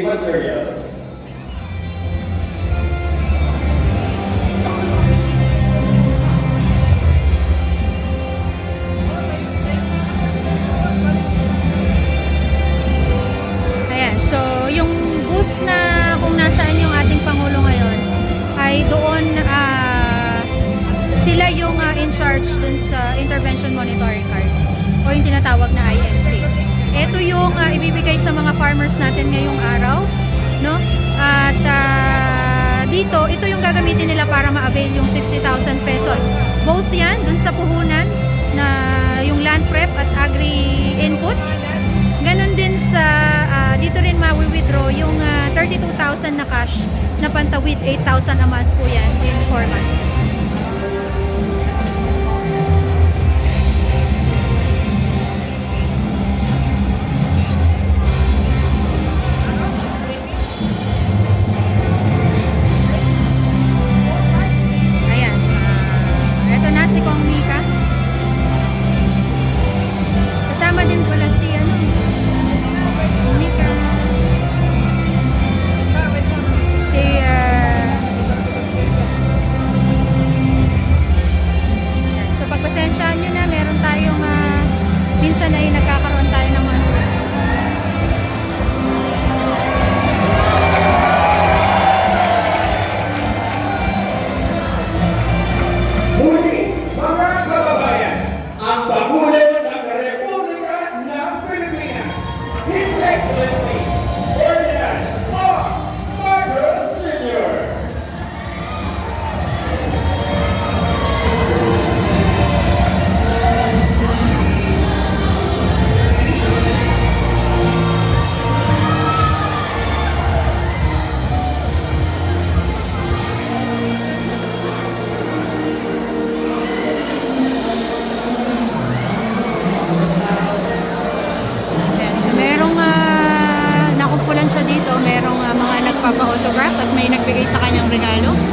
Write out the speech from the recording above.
materials. Ayan, so yung booth na kung nasaan yung ating Pangulo ngayon ay doon ah, sila yung ah, in charge dun sa Intervention Monitoring Card o yung tinatawag na IMC. Ito yung ah, ibibigay sa mga farmers natin ngayong araw, no? At ah, dito, ito yung gagamitin nila para ma-avail yung 60,000 pesos. Both yan dun sa puhunan na yung land prep at agri inputs Ganon din sa, ah, dito rin ma-withdraw yung ah, 32,000 na cash na pantawid 8,000 a month po yan in 4 months. sanay na magpapa-autograph at may nagbigay sa kanyang regalo.